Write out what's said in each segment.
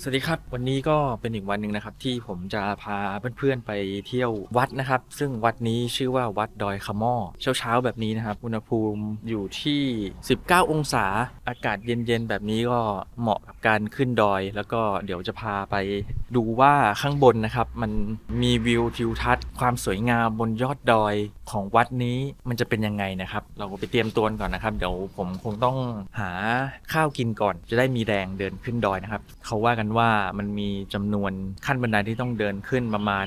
สวัสดีครับ วันนี้ก็เป็นอีกวันหนึ่งนะครับ ที่ผมจะพาเพื่อนๆไปเที่ยววัดนะครับ ซึ่งวัดนี้ชื่อว่าวัดดอยขม่อเช้าๆแบบนี้นะครับ อุณหภูมิอยู่ที่ 19 องศาอากาศเย็นๆแบบนี้ก็เหมาะกับการขึ้นดอย แล้วก็เดี๋ยวจะพาไปดูว่าข้างบนนะครับ มันมีวิวทิวทัศน์ความสวยงามบนยอดดอยของวัดนี้มันจะเป็นยังไงนะครับ เราก็ไปเตรียมตัวก่อนนะครับ เดี๋ยวผมคงต้องหาข้าวกินก่อน จะได้มีแรงเดินขึ้นดอยนะครับเขาว่ากันว่ามันมีจำนวนขั้นบันไดที่ต้องเดินขึ้นประมาณ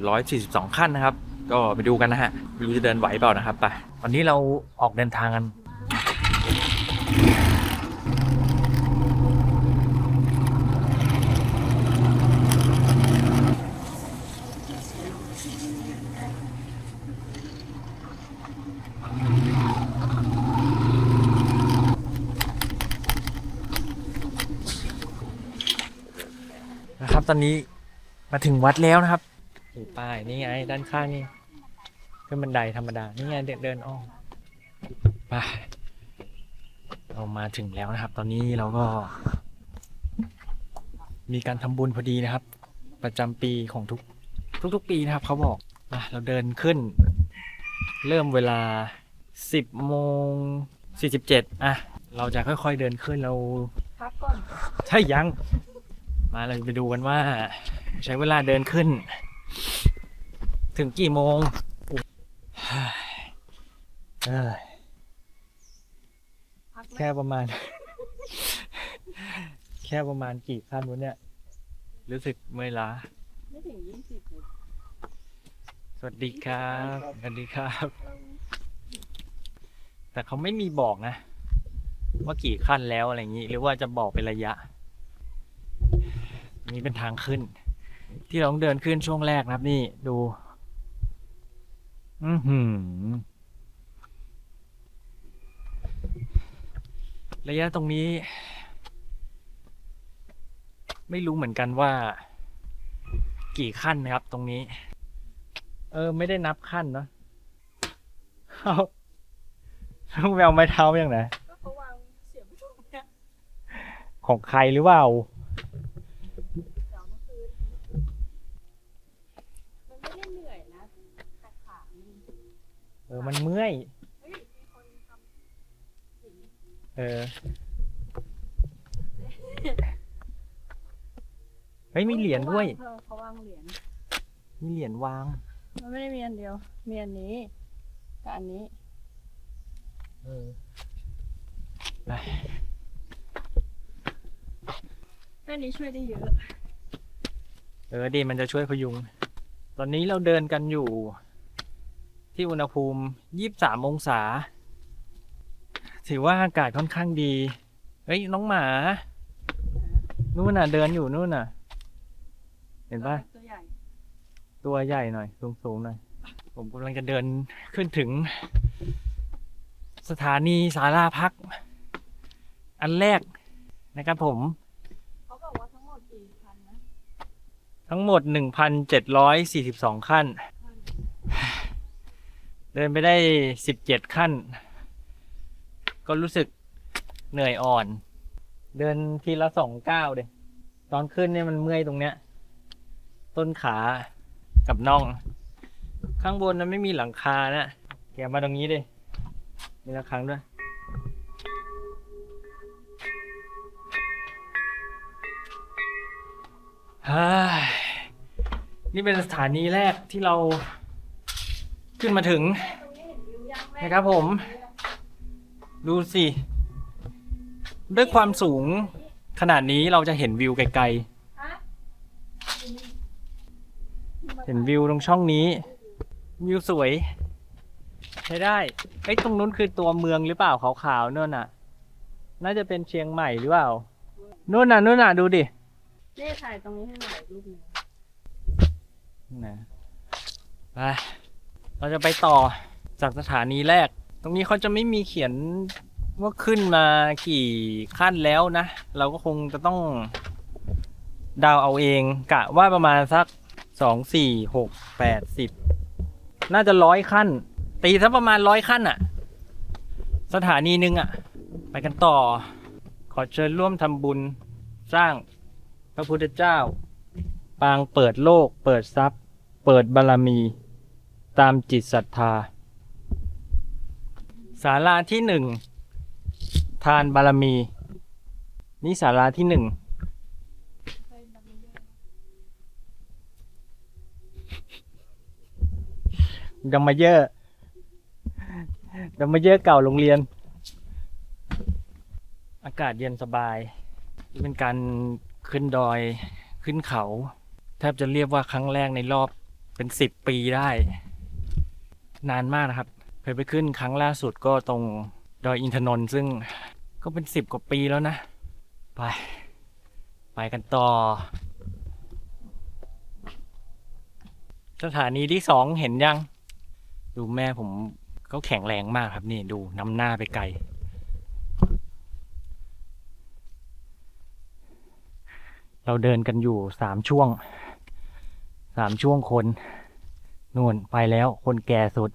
1,742 ขั้นนะครับ ก็ไปดูกันนะฮะไม่รู้จะเดินไหวเปล่านะครับไปวันนี้เราออกเดินทางกัน ตอนนี้มาถึงวัดแล้วนะครับนี่ป้ายนี่ไงด้านข้างนี่ขึ้นบันไดธรรมดา นี่ไงเดินเดินอ้อมไปเรามาถึงแล้วนะครับ ตอนนี้เราก็ มีการทำบุญพอดีนะครับ ประจำปีของทุก ทุก ๆ ปีนะครับ เขาบอกอะเราเดินขึ้น เริ่มเวลา10โมง47อะ เราจะค่อย ๆเดินขึ้นเราพักก่อนใช่ยัง มาเราไปดูกันว่า ใช้เวลาเดินขึ้น ถึงกี่โมงอุ๊ยเอ้ยพักไหมแค่ประมาณ แค่ประมาณกี่ขั้นวะเนี่ย รู้สึกเมื่อยล้าไม่ถึงยี่สิบเลยสวัสดีครับ สวัสดีครับ แต่เขาไม่มีบอกนะ ว่ากี่ขั้นแล้วอะไรอย่างนี้ หรือว่าจะบอกเป็นระยะ นี่เป็นทางขึ้น ที่เราต้องเดินขึ้นช่วงแรกนะครับ นี่ดู อือหือ ระยะตรงนี้ ไม่รู้เหมือนกันว่า กี่ขั้นนะครับ ตรงนี้ เออ ไม่ได้นับขั้นเนอะเอาต้องแววไม้เท้าอย่างไหนก็เขาวางเสียบตรงเนี้ยของใครหรือเปล่า เดี๋ยวเมื่อคืนมันไม่ได้เหนื่อยนะแต่ขามัน เออมันเมื่อยเฮ้ยมีคนทำสิ่งเออ เฮ้ยมีเหรียญด้วย เออเขาวางเหรียญ มีเหรียญวาง มันไม่ได้มีอันเดียว มีอันนี้กับอันนี้ เออไปแค่นี้ช่วยได้เยอะ เออดีมันจะช่วยพยุง ตอนนี้เราเดินกันอยู่ ที่อุณหภูมิ 23 องศา ถือว่าอากาศค่อนข้างดี เฮ้ย น้องหมา นู่นน่ะ เดินอยู่นู่นน่ะ เห็นปะตัวใหญ่ ตัวใหญ่หน่อย สูงๆหน่อย ผมกำลังจะเดินขึ้นถึง สถานีสาราพัก อันแรกนะครับผม เขาบอกว่าทั้งหมดกี่พันนะ ทั้งหมด 1,742 ขั้น เดินไปได้17ขั้น ก็รู้สึกเหนื่อยอ่อน เดินทีละสองก้าวเดยตอนขึ้นเนี่ยมันเมื่อยตรงเนี้ย ต้นขากับน่อง ข้างบนนั้นไม่มีหลังคานะแกมาตรงนี้ดิมีละครั้งด้วยนี่เป็นสถานีแรกที่เรา ขึ้นมาถึงตรงนี้เห็นวิวยังแม่นะครับผม ดูสิ ด้วยความสูงขนาดนี้เราจะเห็นวิวไกลฮะๆเห็นวิวตรงช่องนี้ วิวสวย ใช้ได้ไอ้ยตรงนู้นคือตัวเมืองหรือเปล่าขาวๆนู่นน่ะ น่าจะเป็นเชียงใหม่หรือเปล่านู่นน่ะนู่นน่ะดูดินี่ถ่ายตรงนี้ให้หน่อยรูปหนึงนะไป เราจะไปต่อจากสถานีแรก ตรงนี้เขาจะไม่มีเขียนว่าขึ้นมากี่ขั้นแล้วนะ เราก็คงจะต้องเดาวเอาเองกะว่าประมาณสักสองสี่หกแปดสิบน่าจะร้อยขั้น ตีสักประมาณร้อยขั้นอะสถานีหนึ่งอะไปกันต่อ ขอเชิญร่วมทำบุญสร้างพระพุทธเจ้า ปางเปิดโลก เปิดทรัพย์ เปิดบารมี ตามจิตศรัทธา ศาลาที่หนึ่งทานบารมี นี่ศาลาที่หนึ่งดัมมาเยอร์ดัมมาเยอร์เก่าโรงเรียน อากาศเย็นสบาย เป็นการขึ้นดอยขึ้นเขา แทบจะเรียกว่าครั้งแรกในรอบเป็นสิบปีได้ นานมากนะครับเคยไปขึ้นครั้งล่าสุดก็ตรงดอยอินทนนท์ซึ่งก็เป็นสิบกว่าปีแล้วนะ ไป ไปกันต่อ สถานีที่สองเห็นยัง ดูแม่ผมเขาแข็งแรงมากครับนี่ดูนำหน้าไปไกล เราเดินกันอยู่สามช่วงสามช่วงคน นู่นไปแล้วคนแก่สุด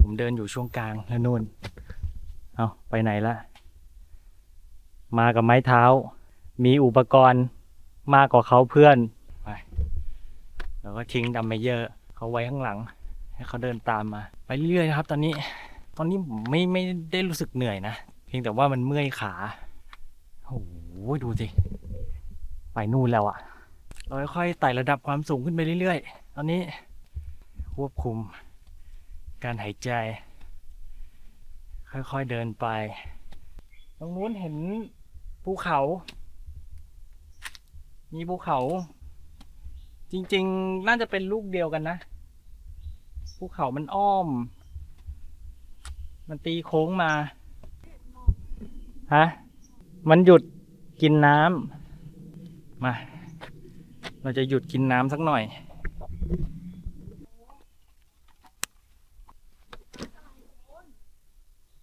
ผมเดินอยู่ช่วงกลางแล้วนู่น เอาไปไหนละ มากับไม้เท้า มีอุปกรณ์มากกว่าเขาเพื่อน ไป แล้วก็ทิ้งดัมเมเยอร์เขาไว้ข้างหลัง ให้เขาเดินตามมา ไปเรื่อยๆนะครับ ตอนนี้ ตอนนี้ผมไม่ไม่ได้รู้สึกเหนื่อยนะ เพียงแต่ว่ามันเมื่อยขา โอ้โหดูสิ ไปนู่นแล้วอะ เราค่อยๆไต่ระดับความสูงขึ้นไปเรื่อยๆ ตอนนี้ควบคุมการหายใจ ค่อยๆเดินไป ตรงนู้นเห็นภูเขา มีภูเขา จริงๆ น่าจะเป็นลูกเดียวกันนะ ภูเขามันอ้อม มันตีโค้งมา ฮะ มันหยุดกินน้ำมา เราจะหยุดกินน้ำสักหน่อย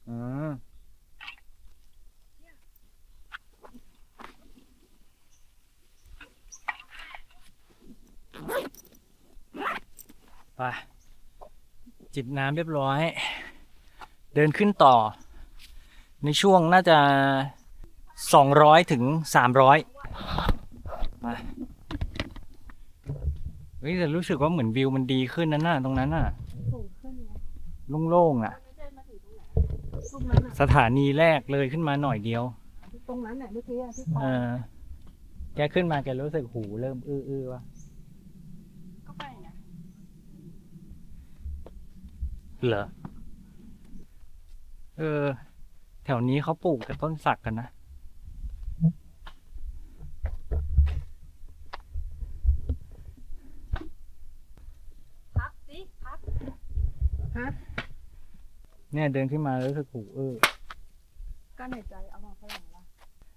อ่า ไป จิบน้ำเรียบร้อย เดินขึ้นต่อ ในช่วงน่าจะ 200 ถึง 300 เฮ้ยแต่รู้สึกว่าเหมือนวิวมันดีขึ้นนั่นน่ะตรงนั้นน่ะสูงขึ้นไงโล่งๆอะ ไม่ได้มาถึงตรงไหนตรงนั้นอะสถานีแรกเลยขึ้นมาหน่อยเดียว ตรงนั้นแหละเมื่อกี้อะที่เออ แกขึ้นมาแกรู้สึกหูเริ่มอื้อๆวะก็ไปไงเหรอเออ แถวนี้เขาปลูกแต่ต้นสักกันนะ พักสิพัก ฮะ เนี่ยเดินขึ้นมารู้สึกหูเออก็ในใจเอามาฝรั่งละ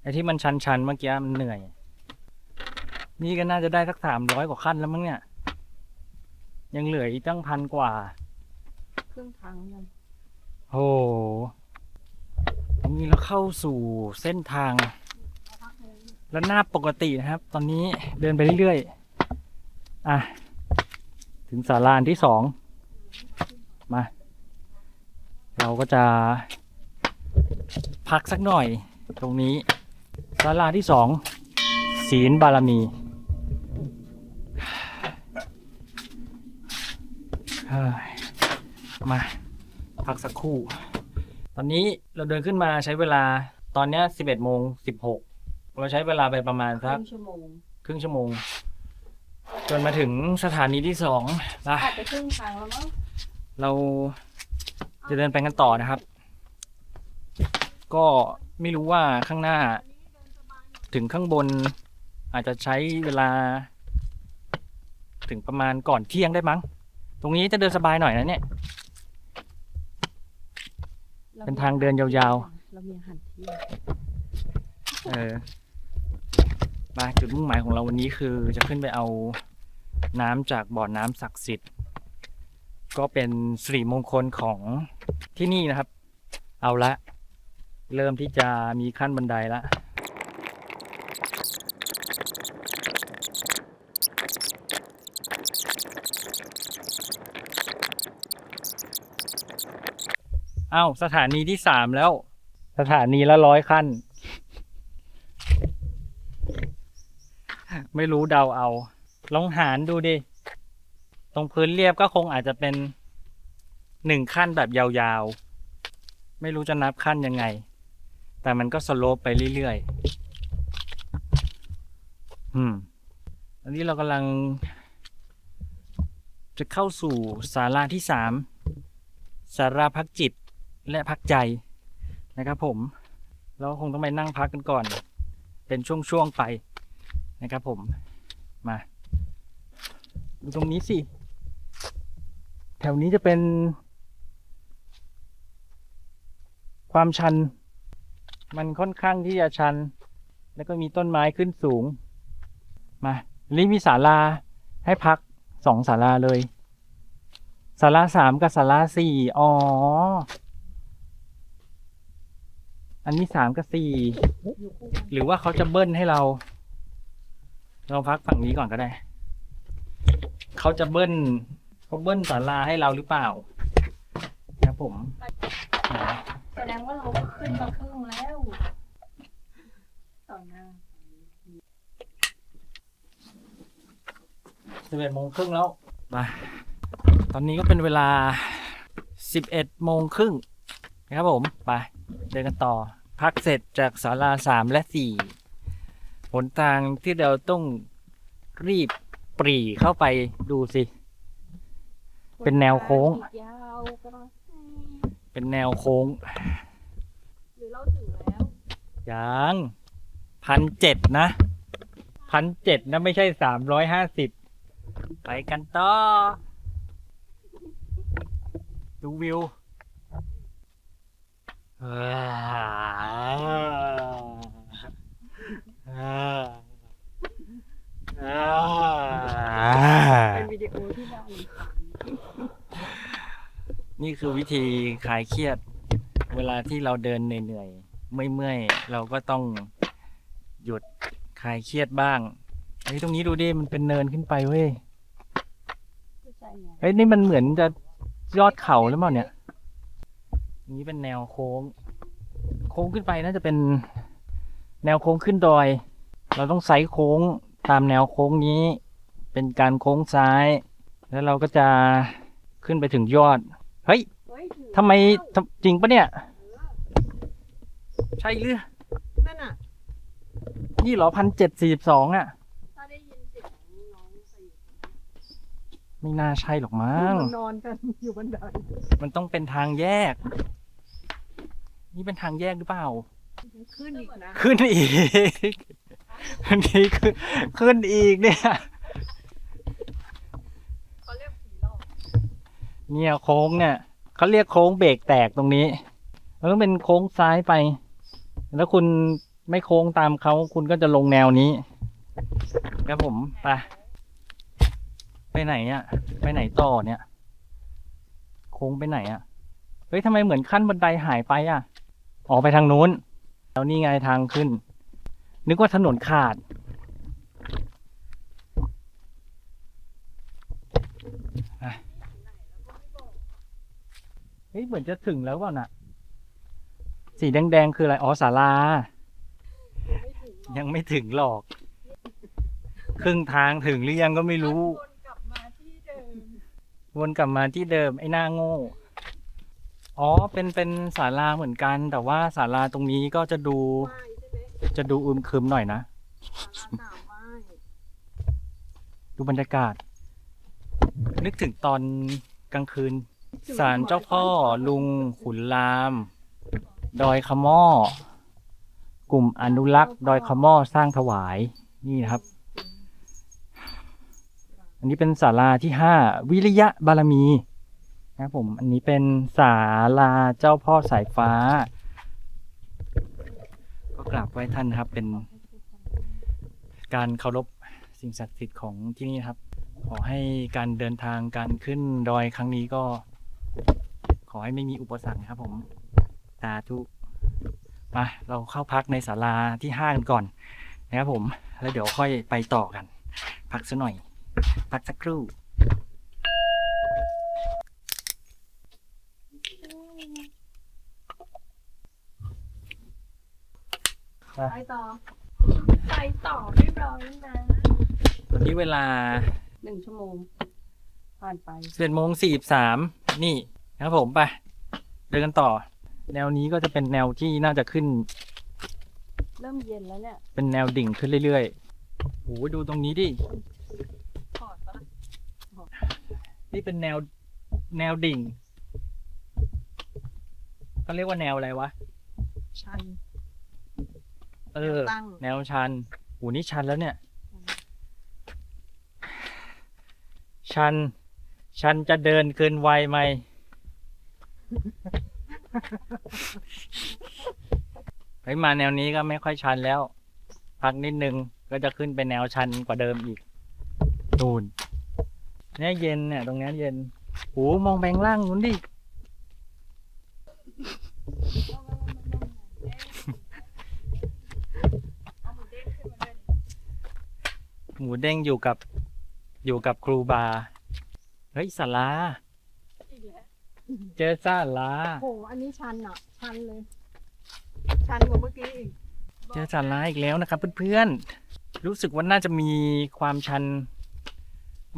ไอ้ที่มันชันๆเมื่อกี้มันเหนื่อย นี่ก็น่าจะได้สักสามร้อยกว่าขั้นแล้วมั้งเนี่ย ยังเหลืออีกตั้งพันกว่า ครึ่งทางยังโอ้โหตรงนี้เราเข้าสู่เส้นทางพักเลยและหน้าปกตินะครับ ตอนนี้เดินไปเรื่อยๆ อะ ถึงศาลาอันที่สอง มา เราก็จะ พักสักหน่อยตรงนี้ศาลาที่สองศีลบารมีเฮ้ยมาพักสักครู่ ตอนนี้เราเดินขึ้นมาใช้เวลาตอนเนี้สิบเอ็ดโมงสิบหกเราใช้เวลาไปประมาณคสักรึ่งชั่วโมงครึ่งชั่วโมง จนมาถึงสถานีที่สองนะอาจจะครึ่งทางแล้วมั้ง เราจะเดินไปกันต่อนะครับ ก็ไม่รู้ว่าข้างหน้า ถึงข้างบนอาจจะใช้เวลา ถึงประมาณก่อนเที่ยงได้มั้ง ตรงนี้จะเดินสบายหน่อยนะเนี่ย เป็นทางเดินยาวๆ เรามีอาหารเที่ยงเออมาจุดมุ่งหมายของเราวันนี้คือจะขึ้นไปเอาน้ำจากบ่อน้ำศักดิ์สิทธิ์ ก็เป็นสิริมงคลของที่นี่นะครับ เอาละ เริ่มที่จะมีขั้นบันไดละเอ้าสถานีที่สามแล้ว สถานีละร้อยขั้น ไม่รู้เดาเอา ลองหารดูดิ ตรงพื้นเรียบก็คงอาจจะเป็นหนึ่งขั้นแบบยาวๆ ไม่รู้จะนับขั้นยังไง แต่มันก็สโลปไปเรื่อยๆ อืม อันนี้เรากำลัง จะเข้าสู่ศาลาที่สามศาลาพักจิตและพักใจนะครับผม เราคงต้องไปนั่งพักกันก่อน เป็นช่วงๆไปนะครับผม มา ดูตรงนี้สิ ถวนี้จะเป็น ความชัน มันค่อนข้างที่จะชัน แล้วก็มีต้นไม้ขึ้นสูง มานี่มีศาลาให้พักสองศาลาเลยศาลาสามกับศาลาสี่อ๋อ อันนี้สามกับสี่หรือว่าเขาจะเบิ้ลให้เรา เราพักฝั่งนี้ก่อนก็ได้ เขาจะเบิ้ล เขาเบิ้ลศาลาให้เราหรือเปล่าครับผมไหนแสดงว่าเราก็ขึ้นมาครึ่งแล้วต่อหน้าสิบเอ็ดโมงครึ่งแล้วมาตอนนี้ก็เป็นเวลาสิบเอ็ดโมงครึ่งนะครับผมไปเดินกันต่อ พักเสร็จจากศาลาสามและสี่หนทางที่เราต้องรีบปรีเข้าไปดูสิ เป็นแนวโค้งยาวก็เป็นแนวโค้งหรือเราถึงแล้วยังพันเจ็ดนะพันเจ็ดนะไม่ใช่สามร้อยห้าสิบไปกันต่อ ดูวิวอ่าอ่าอ่าเป็นวิ ดีโอที่ได้นี่คือวิธีคลายเครียด เวลาที่เราเดินเหนื่อยๆเมื่อยๆเราก็ต้องหยุดคลายเครียดบ้างเฮ้ยตรงนี้ดูดิมันเป็นเนินขึ้นไปเว้ยไม่ใช่ไงเฮ้ยนี่มันเหมือนจะยอดเขาหรือเปล่าเนี่ยอันนี้เป็นแนวโค้ง โค้งขึ้นไปน่าจะเป็นแนวโค้งขึ้นดอย เราต้องไซส์โค้งตามแนวโค้งนี้ เป็นการโค้งซ้าย แล้วเราก็จะขึ้นไปถึงยอด เฮ้ยเฮ้ยถึงทำไมแล้วทำจริงปะเนี่ย ใช่หรือ นั่นน่ะ นี่เหรอพันเจ็ดสี่สิบสองอะถ้าได้ยินเสียงน้องสี่ไม่น่าใช่หรอกมั้งมันนอนกันอยู่บันไดมันต้องเป็นทางแยก นี่เป็นทางแยกหรือเปล่า ขึ้นอีกนะ ขึ้นอีก อันนี้ขึ้นขึ้นอีกเนี่ย เขาเรียกผีหลอก เนี่ยโค้งเนี่ยเขาเรียกโค้งเบรกแตกตรงนี้มันต้องเป็นโค้งซ้ายไป แล้วคุณไม่โค้งตามเขาคุณก็จะลงแนวนี้ครับผมไปไปไหนอะ ไปไหนต่อเนี่ย โค้งไปไหนอะเฮ้ยทำไมเหมือนขั้นบันไดหายไปอะ ออกไปทางนู้น แล้วนี่ไงทางขึ้น นึกว่าถนนขาด เฮ้ยเหมือนจะถึงแล้วเปล่าน่ะ สีแดงๆคืออะไร อ๋อศาลา ยังไม่ถึงหรอก ครึ่งทางถึงหรือยังก็ไม่รู้ วนกลับมาที่เดิมวนกลับมาที่เดิมไอ้หน้าโง่ อ๋อ เป็นเป็นศาลาเหมือนกัน แต่ว่าศาลาตรงนี้ก็จะดู ไม้ใช่ไหมจะดูอึมครึมหน่อยนะ สาราสามไม้ดูบรรยากาศ นึกถึงตอนกลางคืน ศาลเจ้าพ่อลุงขุนราม ดอยขะม่อกลุ่มอนุรักษ์ ดอยขะม่อสร้างถวายนี่นะครับ อันนี้เป็นศาลาที่ห้าวิริยะบารมีนะครับผมอันนี้เป็นศาลาเจ้าพ่อสายฟ้า ก็กราบไหว้ท่านนะครับ เป็นการเคารพสิ่งศักดิ์สิทธิ์ของที่นี่นะครับ ขอให้การเดินทางการขึ้นดอยครั้งนี้ก็ ขอให้ไม่มีอุปสรรคนะครับผมสาธุมาเราเข้าพักในศาลาที่ห้ากันก่อนนะครับผม แล้วเดี๋ยวค่อยไปต่อกัน พักสักหน่อย พักสักครู่ไปต่อ ไปต่อเรียบร้อยแล้วนะตอนนี้เวลาหนึ่งชั่วโมงผ่านไปเจ็ดโมงสี่สาม นี่นะครับผมไปเดินกันต่อ แนวนี้ก็จะเป็นแนวที่น่าจะขึ้น เริ่มเย็นแล้วเนี่ยเป็นแนวดิ่งขึ้นเรื่อยๆโอ้ยดูตรงนี้ดิ ถอดปะล่ะนี่เป็นแนวแนวดิ่งเขาเรียกว่าแนวอะไรวะ ชัน เออ ตั้ง แนวชันโหนี่ชันแล้วเนี่ย ชัน ชันจะเดินเกินวัยไหม เฮ้ยมาแนวนี้ก็ไม่ค่อยชันแล้ว พักนิดนึงก็จะขึ้นเป็นแนวชันกว่าเดิมอีกนูนเนี่ยเย็นเนี่ย ตรงนี้เย็นโหมองแบงล่างนู้นดิ หมูเด้งอยู่กับอยู่กับครูบา เฮ้ยสาราเจอสาราโหอันนี้ชันอะ ชันเลย ชันกว่าเมื่อกี้อีกเจอสาราอีกแล้วนะครับเพื่อนๆ รู้สึกว่าน่าจะมีความชัน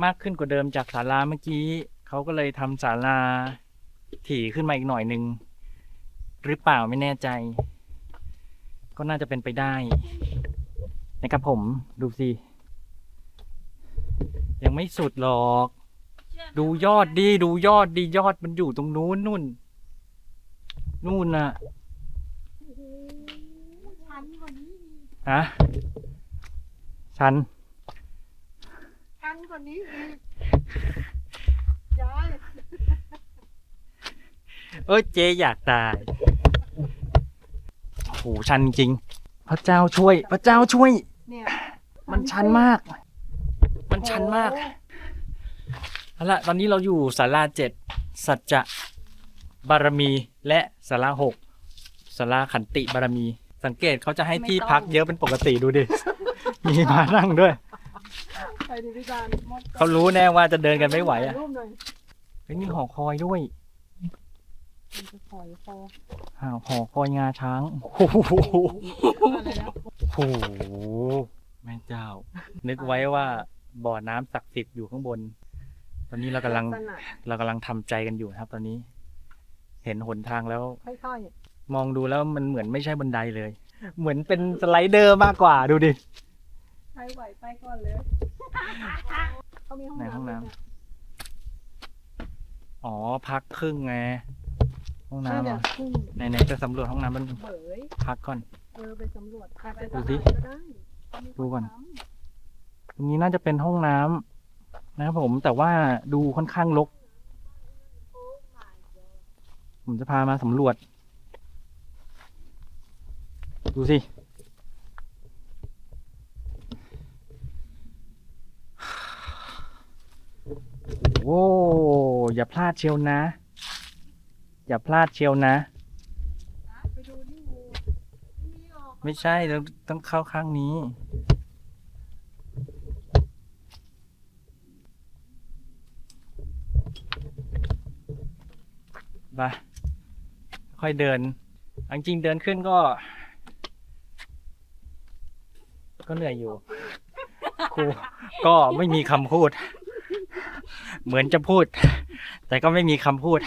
มากขึ้นกว่าเดิมจากศาลาเมื่อกี้ เขาก็เลยทำศาลาถี่ขึ้นมาอีกหน่อยหนึ่งหรือเปล่าไม่แน่ใจ ก็น่าจะเป็นไปได้นะครับผมดูสิ ยังไม่สุดหรอก ดูยอดดีดูยอดดียอดมันอยู่ตรงนู้นนู่น นู่นน่ะชันกว่านี้อีกฮะชันชันกว่านี้อีกยายเอ้ยเจอยากตายโอ้โหชันจริง พระเจ้าช่วย พระเจ้าช่วย เนี่ย มันชันมาก มันชันมาก เอาละตอนนี้เราอยู่ศาลาเจ็ดสัจจะบารมีและศาลาหกศาลาขันติบารมี สังเกตเขาจะให้ที่พักเยอะเป็นปกติดูดิ มีมานั่งด้วย ไปดิพี่จานมดเขารู้แน่ว่าจะเดินกันไม่ไหวอะถ่ายรูปหน่อยเฮ้ยมีหอคอยด้วยมันจะปล่อยคออ้าวหอคอยงาช้างโอ้โหอะไรนะโอ้โหแม่เจ้า นึกไว้ว่าบ่อน้ำศักดิ์สิทธิ์อยู่ข้างบน ตอนนี้เรากำลังลัษณะเรากำลังทำใจกันอยู่นะครับ ตอนนี้ เห็นหนทางแล้ว ค่อยมองดูแล้วมันเหมือนไม่ใช่บันไดเลย เหมือนเป็นสไลเดอร์มากกว่าดูดิ ๆใครไหวไปก่อนเลยเขามีห้องไหนห้องน้ำ น้ำด้วยอ๋อ พักครึ่งไงห้องใช่น้ำเดี๋เหรยวอขึ้นไหนๆจะสำรวจห้องน้ำมันเบยพักก่อน เออไปสำรวจไปดูสิก็ได้เขามีดูก่อนห้งำตรงนี้น่าจะเป็นห้องน้ำ นะครับผมแต่ว่าดูค่อนข้างรกผมจะพามาสำรวจ ดูสิ โอ้อย่าพลาดเชียวนะ อย่าพลาดเชียวนะไปดูนี่งูไม่มีหรอกไม่ใช่ต้องต้องเข้าข้างนี้ ไปค่อยเดินเอาจริงเดินขึ้นก็ ก็เหนื่อยอยู่ครูก็ไม่มีคำพูด เหมือนจะพูด แต่ก็ไม่มีคำพูด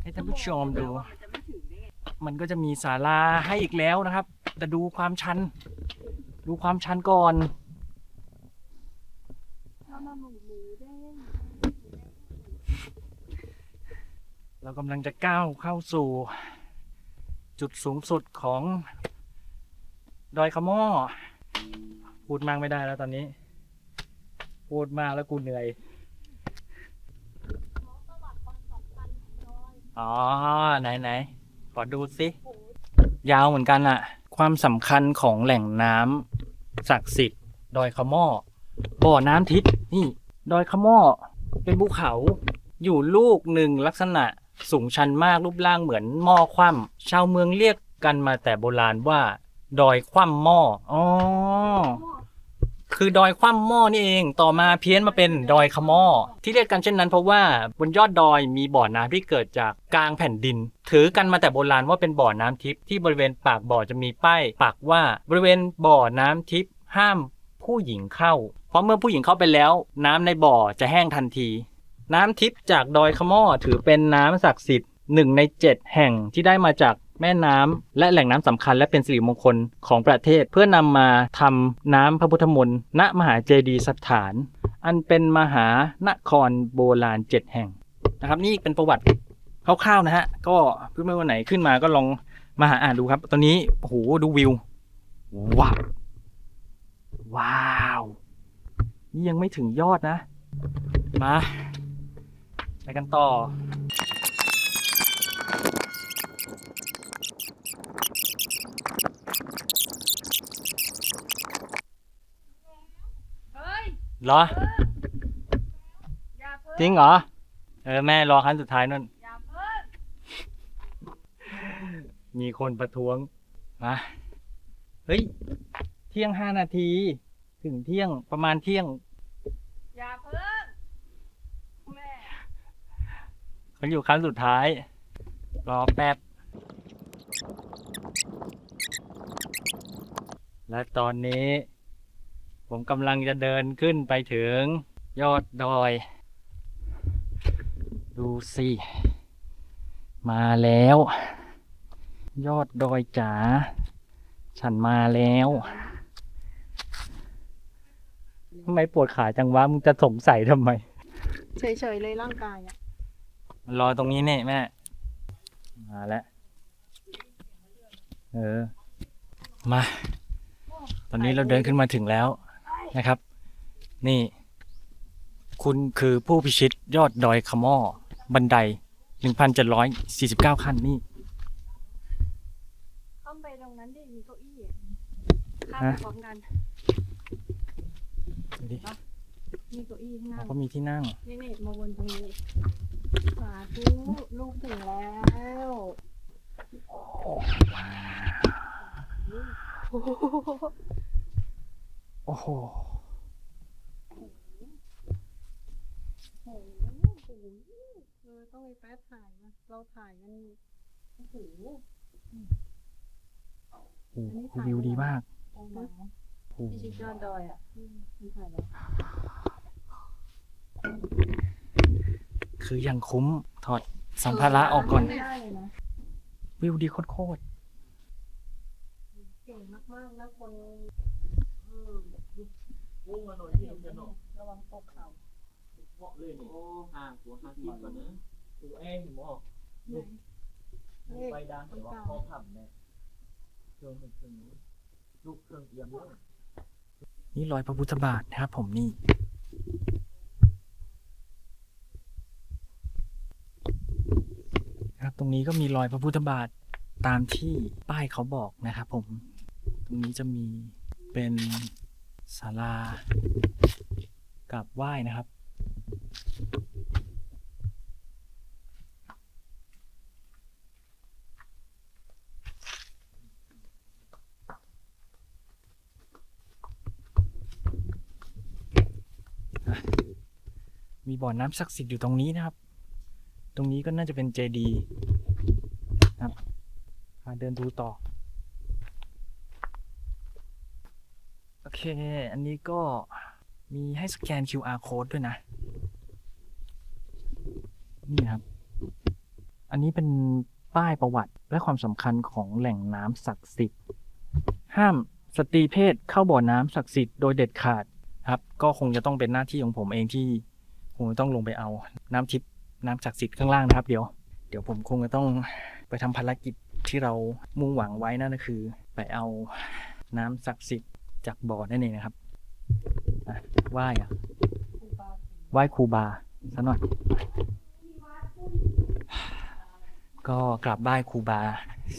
ให้ท่านผู้ชมดู มันก็จะมีศาลาให้อีกแล้วนะครับ แต่ดูความชัน ดูความชันก่อน เอามาหมูหมูเด้ง เรากำลังจะก้าวเข้าสู่จุดสูงสุดของดอยขม้อพูดมากไม่ได้แล้วตอนนี้ พูดมากแล้วกูเหนื่อย อ๋อ ไหนไหนขอดูสิ ยาวเหมือนกันอะความสำคัญของแหล่งน้ำศักดิ์สิทธิ์ดอยขม้อบ่อน้ำทิพย์นี่ ดอยขม้อเป็นภูเขาอยู่ลูกหนึ่งลักษณะ สูงชันมากรูปร่างเหมือนหม้อคว่ำชาวเมืองเรียกกันมาแต่โบราณว่า ดอยคว่ำหม้ออ๋อคือดอยคว่ำหม้อนี่เอง ต่อมาเพี้ยนมาเป็นดอยขม้อที่เรียกกันเช่นนั้นเพราะว่าบนยอดดอยมีบ่อน้ำที่เกิดจากกลางแผ่นดิน ถือกันมาแต่โบราณว่าเป็นบ่อน้ำทิพย์ที่บริเวณปากบ่อจะมีป้ายปักว่าบริเวณบ่อน้ำทิพย์ห้ามผู้หญิงเข้า เพราะเมื่อผู้หญิงเข้าไปแล้ว น้ำในบ่อจะแห้งทันที น้ำทิพย์จากดอยขม้อถือเป็นน้ำศักดิ์สิทธิ์หนึ่งในเจ็ดแห่งที่ได้มาจากแม่น้ำและแหล่งน้ำสำคัญและเป็นสิริมงคลของประเทศ เพื่อนำมาทำน้ำพระพุทธมนต์ณมหาเจดีย์สถาน อันเป็นมหานครโบราณเจ็ดแห่งนะครับนี่เป็นประวัติคร่าวๆนะฮะก็เพื่อนๆวันไหนขึ้นมาก็ลองมาหาอ่านดูครับ ตอนนี้โอ้โหดูวิวว้าวว้าว นี่ยังไม่ถึงยอดนะ มา ไปกันต่อ เฮ้ยเหรอ อย่าเพิ่จริงเหรอ เออ แม่รอครั้งสุดท้ายนั่น อย่าเพิ่งมีคนประท้วง มา เฮ้ย เที่ยงห้านาที ถึงเที่ยงประมาณเที่ยง อย่าเพิ่งแม่ เขาอยู่ครั้งสุดท้าย รอแป๊บ และตอนนี้ ผมกำลังจะเดินขึ้นไปถึงยอดดอย ดูสิ มาแล้ว ยอดดอยจ๋า ฉันมาแล้วทำไมปวดขาจังวะมึงจะสงสัยทำไม เฉยๆเลยร่างกายอะ รอตรงนี้เนี่ยแม่ มาแล้ว เออ มา ตอนนี้เราเดินขึ้นมาถึงแล้วนะครับ นี่ คุณคือผู้พิชิตยอดดอยขม้อบันได 1,749 ขั้นนี่เข้าไปตรงนั้นดิมีเก้าอี้ข้ามฮะไปพร้อมกัน ดูดิมีเก้าอี้ที่นั่เขางก็มีที่นั่ง นี่นี่มาวนตรงนี้ สาธุลูกถึงแล้วโอ้โหโอ้โหเออต้องไปแป๊ดถ่ายนะเราถ่ายกันโอ้โหโอ้โหวิวดีมากโอ้โหโอ้โหพี่ชิดยอดดอยอะอืมมันถ่ายแล้ว คือยังคุ้มถอดสัมภาระออกก่อน ไม่ได้เลยนะวิวดีโคตรเก่งมากๆนะคนอืมระวังตกเขาเหมาะเลยนี่โอ้ห่างหัวห่างกินก่อนนะดูแอ้งหมอกไหนไปดังแต่ว่าพอผับเนี่ยเครื่องเครื่องนู้นลูกเครื่องเอียมด้วยนี่รอยพระพุทธบาทนะครับผมนี่ ครับ ตรงนี้ก็มีรอยพระพุทธบาทตามที่ป้ายเขาบอกนะครับผม ตรงนี้จะมีเป็นศาลากราบไหว้นะครับ มีบ่อน้ำศักดิ์สิทธิ์อยู่ตรงนี้นะครับ ตรงนี้ก็น่าจะเป็นเจดีครับพาเดินดูต่อ โอเค อันนี้ก็มีให้สแกน QR code ด้วยนะ นี่ครับ อันนี้เป็นป้ายประวัติและความสำคัญของแหล่งน้ำศักดิ์สิทธิ์ ห้ามสตรีเพศเข้าบ่อน้ำศักดิ์สิทธิ์โดยเด็ดขาดครับ ก็คงจะต้องเป็นหน้าที่ของผมเองที่คงต้องลงไปเอาน้ำทิพย์ น้ำศักดิ์สิทธิ์ข้างล่างนะครับ เดี๋ยว เดี๋ยวผมคงจะต้องไปทำภารกิจที่เรามุ่งหวังไว้นั่นก็คือ ไปเอาน้ำศักดิ์สิทธิ์จากบ่อนั่นเองนะครับอะไหว้อะไหว้ครูบาซะหน่อยก็กราบไหว้ครูบา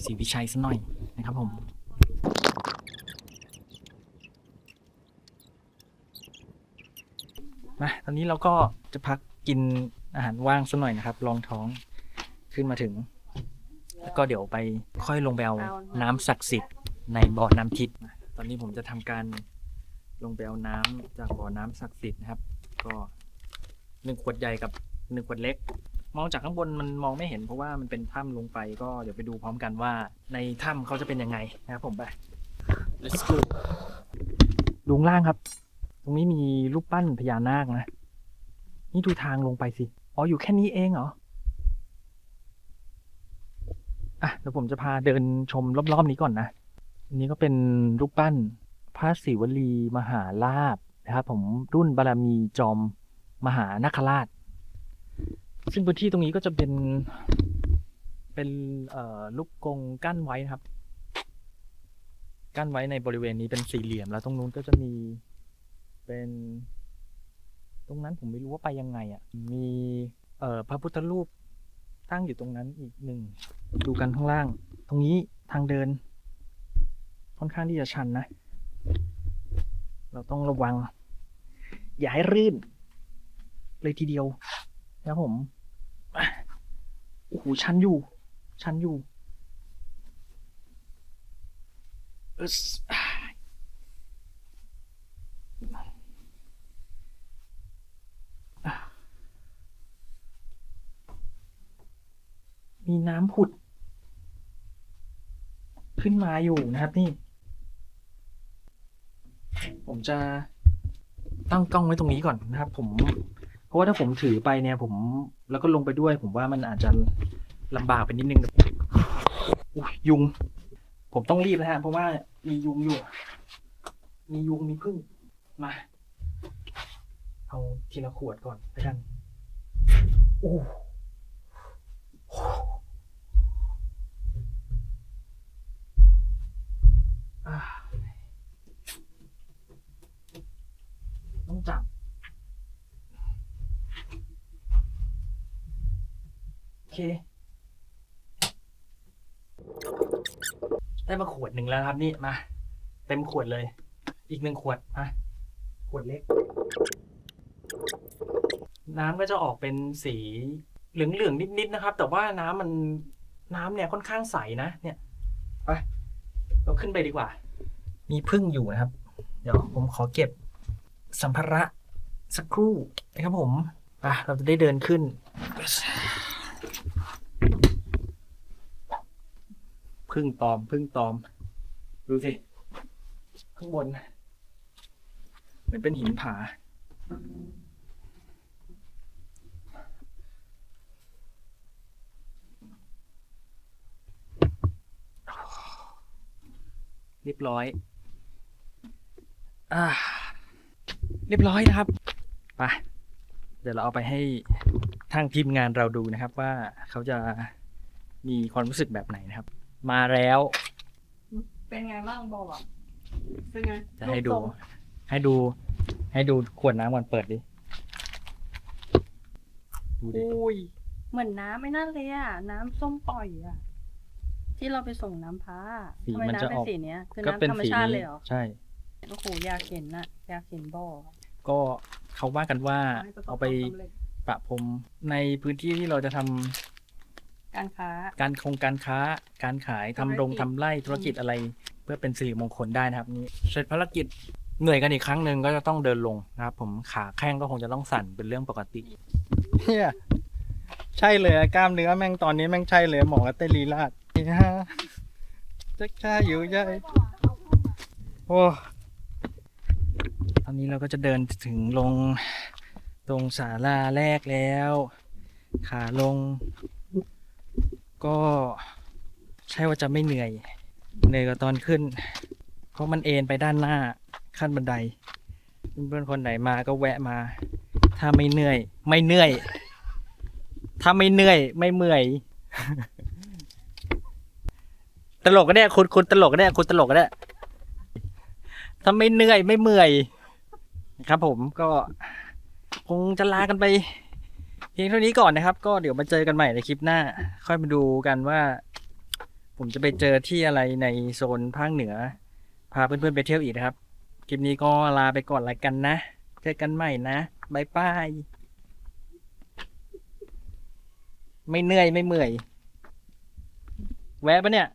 ศรีวิชัยซะหน่อยนะครับผมมาตอนนี้เราก็จะพักกิน อาหารว่างสักหน่อยนะครับ รองท้องขึ้นมาถึง แล้วก็เดี๋ยวไปค่อยลงไปเอาน้ำศักดิ์สิทธิ์ในบ่อน้ำทิพย์ตอนนี้ผมจะทำการลงไปเอาน้ำจากบ่อน้ำศักดิ์สิทธิ์นะครับ ก็หนึ่งขวดใหญ่กับหนึ่งขวดเล็ก มองจากข้างบนมันมองไม่เห็นเพราะว่ามันเป็นถ้ำลงไปก็เดี๋ยวไปดูพร้อมกันว่า ในถ้ำเขาจะเป็นยังไงนะครับผมไป let's go ดูข้างล่างครับ ตรงนี้มีรูปปั้นพญานาคนะ นี่ดูทางลงไปสิ อ๋อ อยู่แค่นี้เองเหรอ อะ เดี๋ยวผมจะพาเดินชมรอบ ๆ นี้ก่อนนะ อันนี้ก็เป็นรูปปั้นพระศิวลีมหาลาภนะครับผมรุ่นบารมีจอมมหานาคราช ซึ่งพื้นที่ตรงนี้ก็จะเป็นเป็นลูกกรงกั้นไว้นะครับ กั้นไว้ในบริเวณนี้เป็นสี่เหลี่ยม แล้วตรงนู้นก็จะมีเป็น ตรงนั้นผมไม่รู้ว่าไปยังไงอะ่ะ มีเอ่อพระพุทธรูปตั้งอยู่ตรงนั้นอีกหนึ่ง ดูกันข้างล่าง ตรงนี้ทางเดิน ค่อนข้างที่จะชันนะ เราต้องระวัง อย่าให้รื่น เลยทีเดียวนะผมโอ้โหชันอยู่ ชันอยู่อึ๊สอ่าอะ มีน้ำผุด ขึ้นมาอยู่นะครับนี่ ผมจะตั้งกล้องไว้ตรงนี้ก่อนนะครับ ผม เพราะว่าถ้าผมถือไปเนี่ย ผมแล้วก็ลงไปด้วย ผมว่ามันอาจจะลำบากไปนิดนึงยุง ผมต้องรีบนะฮะเพราะว่ามียุงอยู่ มียุงมีพึ่งมา เอาทีละขวดก่อนแล้วกันโอ้อ่าต้องจับ โอ เคได้มาขวดหนึ่งแล้วครับนี่มาเต็มขวดเลย อีกหนึ่งขวดมาขวดเล็ก น้ำก็จะออกเป็นสีเหลืองๆนิดๆนะครับ แต่ว่าน้ำมันน้ำเนี่ยค่อนข้างใสนะเนี่ยไปเราขึ้นไปดีกว่า มีพึ่งอยู่นะครับ เดี๋ยวผมขอเก็บสัมภาระสักครู่นะครับผมอะเราจะได้เดินขึ้น พึ่งตอมพึ่งตอม ดูสิ ข้างบนมันเป็นหินผา เรียบร้อย อ่า เรียบร้อยนะครับไปเดี๋ยวเราเอาไปให้ทางทีมงานเราดูนะครับว่าเขาจะมีความรู้สึกแบบไหนนะครับ มาแล้ว เป็นไงบ้างบอกอะเป็นไงจะให้ดู รูปทรงให้ดู ให้ดูขวดน้ำก่อนเปิดดิ ดูดิ อุ้ยเหมือนน้ำไม่น่าเลยอะ น้ำส้มปล่อยอะ ที่เราไปส่งน้ำพ้าสีทำไมมันจะน้ำเป็นออก สีเนี้ย คือก็เป็นน้ำธรรมสีชาตินี้เลยเหรอใช่ โอ้โหอยากเห็นน่ะ อยากเห็นบ่อก็เขาว่ากันว่าให้ประสบเอาไปความสำเร็จ ประพรมในพื้นที่ที่เราจะทำ การค้า การคงการค้า การขายทำโรงธุรกิจทำไร่ธุรกิจอะไร เพื่อเป็นสิริมงคลได้นะครับนี่เสร็จภารกิจเหนื่อยกันอีกครั้งหนึ่งก็จะต้องเดินลงนะครับ ผมขาแข้งก็คงจะต้องสั่นเป็นเรื่องปกติเนี่ยใช่เลยกล้ามเนื้อแม่งตอนนี้แม่งใช่เลยหมอเตลีลาดนี่ฮะจะค่าอยู่ยัยโอ้ตอนนี้เราก็จะเดินถึงลงตรงศาลาแรกแล้ว ขาลง ก็ใช่ว่าจะไม่เหนื่อยเหนื่อยกว่าตอนขึ้น เพราะมันเอ็นไปด้านหน้าขั้นบันได เพื่อนๆคนไหนมาก็แวะมา ถ้าไม่เหนื่อย ไม่เหนื่อย ถ้าไม่เหนื่อย ไม่เมื่อยตลกก็ได้คุณคุณตลกก็ได้คุณตลกก็ได้ถ้าไม่เหนื่อยไม่เมื่อย ครับผมก็คงจะลากันไป พียงเท่านี้ก่อนนะครับ ก็เดี๋ยวมาเจอกันใหม่ในคลิปหน้า ค่อยมาดูกันว่า ผมจะไปเจอที่อะไรในโซนภาคเหนือ พาเพื่อนๆไปเที่ยวอีกนะครับ คลิปนี้ก็ลาไปก่อนละกันนะ เจอกันใหม่นะบายบายไม่เหนื่อยไม่เมื่อย แวะปะเนี่ย